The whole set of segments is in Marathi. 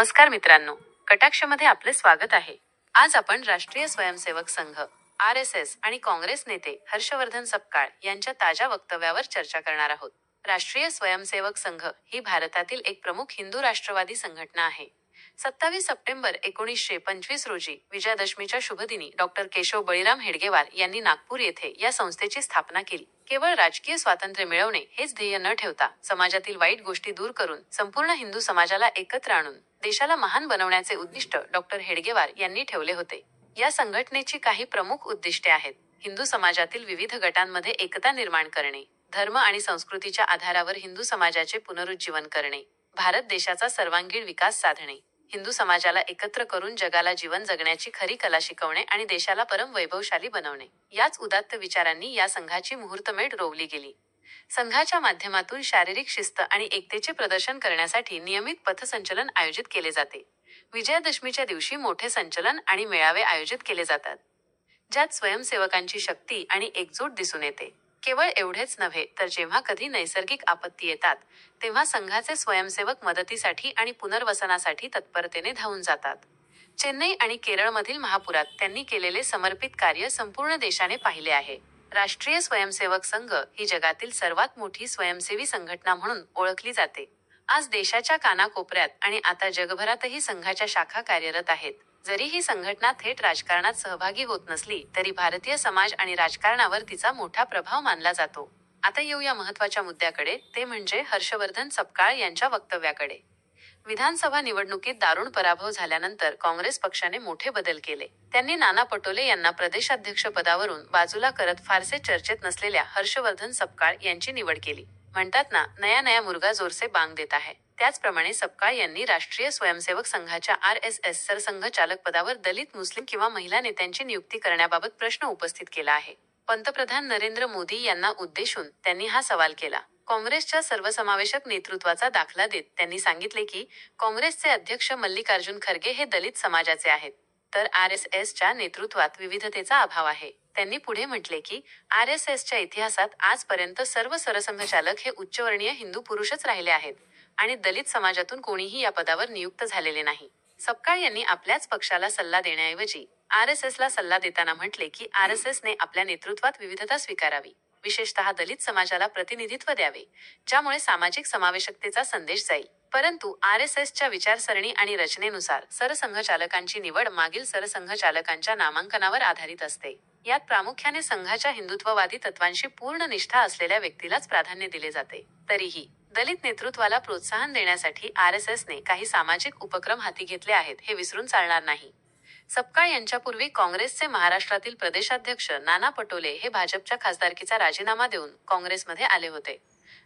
नमस्कार मित्रांनो. कटाक्षमध्ये आपले स्वागत आहे. आज आपण राष्ट्रीय Swayamsevak Sangh R S S आणि काँग्रेस नेते हर्षवर्धन सपकाळ यांच्या ताज्या वक्तव्यावर चर्चा करणार आहोत. राष्ट्रीय स्वयंसेवक संघ ही भारतातील एक प्रमुख हिंदू राष्ट्रवादी संघटना आहे. सत्तावीस सप्टेंबर एकोणीसशे पंचवीस रोजी विजयादशमीच्या शुभदिनी डॉक्टर केशव बळीराम हेडगेवार यांनी नागपूर येथे या संस्थेची स्थापना केली. केवळ राजकीय स्वातंत्र्य मिळवणे हेच ध्येय न ठेवता समाजातील वाईट गोष्टी दूर करून संपूर्ण हिंदू समाजाला एकत्र आणून देशाला महान बनवण्याचे उद्दिष्ट डॉक्टर हेडगेवार यांनी ठेवले होते. या संघटनेची काही प्रमुख उद्दिष्टे आहेत. हिंदू समाजातील विविध गटांमध्ये एकता निर्माण करणे धर्म आणि संस्कृतीच्या आधारावर हिंदू समाजाचे पुनरुज्जीवन करणे भारत देशाचा सर्वांगीण विकास साधणे हिंदू समाजाला एकत्र करून जगाला जीवन जगण्याची खरी कला शिकवणे आणि देशाला परम वैभवशाली बनवणे. याच उदात्त विचारांनी या संघाची मुहूर्तमेढ रोवली गेली. संघाच्या माध्यमातून शारीरिक शिस्त आणि एकतेचे प्रदर्शन करण्यासाठी नियमित पथसंचलन आयोजित केले जाते. विजयादशमीच्या दिवशी मोठे संचलन आणि मेळावे आयोजित केले जातात. ज्यात स्वयंसेवकांची शक्ती आणि एकजूट दिसून येते. केवळ एवढेच नव्हे तर जेव्हा कधी नैसर्गिक आपत्ती येतात तेव्हा संघाचे स्वयंसेवक मदतीसाठी आणि पुनर्वसनासाठी तत्परतेने धावून जातात. चेन्नई आणि केरळमधील महापुरात त्यांनी केलेले समर्पित कार्य संपूर्ण देशाने पाहिले आहे. राष्ट्रीय स्वयंसेवक संघ ही जगातील सर्वात मोठी स्वयंसेवी संघटना म्हणून ओळखली जाते. आज देशाच्या कानाकोपऱ्यात आणि आता जगभरातही संघाच्या शाखा कार्यरत आहेत. जरी ही संघटना थेट राजकारणात सहभागी होत नसली तरी भारतीय समाज आणि राजकारणावर तिचा मोठा प्रभाव मानला जातो. आता येऊ या महत्त्वाच्या मुद्द्याकडे ते म्हणजे हर्षवर्धन सपकाळ यांच्या वक्तव्याकडे. विधानसभा निवडणुकीत दारुण पराभव झाल्यानंतर काँग्रेस पक्षाने मोठे बदल केले. त्यांनी नाना पटोले यांना प्रदेशाध्यक्ष पदावरून बाजूला करत फारसे चर्चेत नसलेल्या हर्षवर्धन सपकाळ यांची निवड केली. म्हणतात ना नया नया मुर्गा जोरसे बांग देत आहे. त्याचप्रमाणे सपकाळ यांनी राष्ट्रीय स्वयंसेवक संघाच्या आर एस एस सरसंघचालक पदावर दलित मुस्लिम किंवा महिला नेत्यांची नियुक्ती करण्याबाबत प्रश्न उपस्थित केला आहे. पंतप्रधान नरेंद्र मोदी यांना उद्देशून त्यांनी हा सवाल केला. काँग्रेसच्या सर्वसमावेशक नेतृत्वाचा दाखला देत त्यांनी सांगितले की काँग्रेसचे अध्यक्ष मल्लिकार्जुन खरगे हे दलित समाजाचे आहेत. तर आर एस एसच्या नेतृत्वात विविधतेचा अभाव आहे. त्यांनी पुढे म्हटले की आर एस एसच्या इतिहासात आजपर्यंत सर्व सरसंघचालक हे उच्चवर्णीय हिंदू पुरुषच राहिले आहेत आणि दलित समाजातून कोणीही या पदावर नियुक्त झालेले नाही. सपकाळ यांनी आपल्याच पक्षाला सल्ला देण्याऐवजी आर एस एसला सल्ला देताना म्हटले की आर एस एसने आपल्या नेतृत्वात विविधता स्वीकारावी. विशेषतः दलित समाजाला प्रतिनिधित्व द्यावे ज्यामुळे सामाजिक समावेशकतेचा संदेश जाईल. परंतु आर एस एसच्या विचारसरणी आणि रचनेनुसार सरसंघचालकांची निवड मागील सरसंघचालकांच्या नामांकनावर आधारित असते. यात प्रामुख्याने संघाच्या हिंदुत्ववादी तत्वांशी पूर्ण निष्ठा असलेल्या व्यक्तीलाच प्राधान्य दिले जाते. तरीही दलित नेतृत्वाला प्रोत्साहन देण्यासाठी आर एस एसने काही सामाजिक उपक्रम हाती घेतले आहेत हे विसरून चालणार नाही. सपकाळ यांच्यापूर्वी काँग्रेसचे महाराष्ट्रातील प्रदेशाध्यक्ष नाना पटोले हे भाजपच्या खासदारकीचा राजीनामा देऊन काँग्रेसमध्ये आले होते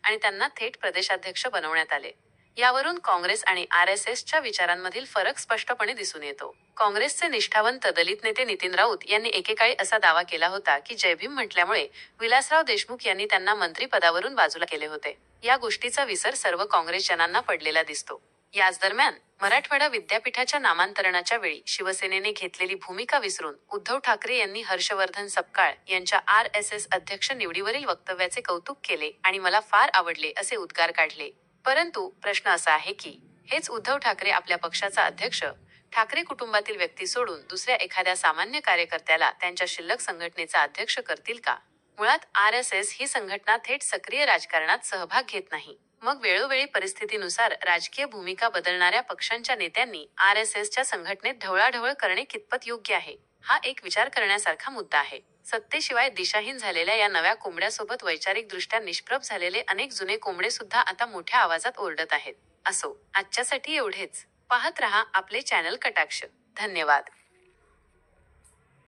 आणि त्यांना थेट प्रदेशाध्यक्ष बनवण्यात आले. यावरून काँग्रेस आणि आर एस एसच्या विचारांमधील फरक स्पष्टपणे दिसून येतो. काँग्रेसचे निष्ठावंत दलित नेते नितीन राऊत यांनी एकेकाळी असा दावा केला होता की जयभीम म्हटल्यामुळे विलासराव देशमुख यांनी त्यांना मंत्रिपदावरून बाजूला केले होते. या गोष्टीचा विसर सर्व काँग्रेसजनांना पडलेला दिसतो. याच दरम्यान मराठवाडा विद्यापीठाच्या नामांतरणाच्या वेळी शिवसेनेने घेतलेली भूमिका विसरून उद्धव ठाकरे यांनी हर्षवर्धन सपकाळ यांच्या आर एस एस अध्यक्ष निवडीवरील वक्तव्याचे कौतुक केले आणि मला फार आवडले असे उद्गार काढले. परंतु प्रश्न असा आहे की हेच उद्धव ठाकरे आपल्या पक्षाचा अध्यक्ष ठाकरे कुटुंबातील व्यक्ती सोडून दुसऱ्या एखाद्या सामान्य कार्यकर्त्याला त्यांच्या शिल्लक संघटनेचा अध्यक्ष करतील का? मुळात आर एस एस ही संघटना थेट सक्रिय राजकारणात सहभाग घेत नाही. मग वेळोवेळी परिस्थितीनुसार राजकीय भूमिका बदलणाऱ्या पक्षांच्या नेत्यांनी आर एस एसच्या संघटनेत ढवळाढवळ करणे कितपत योग्य आहे? हा एक विचार करण्यासारखा मुद्दा आहे. सत्तेशिवाय दिशाहीन झालेल्या या नव्या कोंबड्यासोबत वैचारिकदृष्ट्या निष्प्रभ झालेले अनेक जुने कोंबडे सुद्धा आता मोठ्या आवाजात ओरडत आहेत. असो आजच्यासाठी एवढेच. पाहत रहा आपले चॅनल कटाक्ष. धन्यवाद.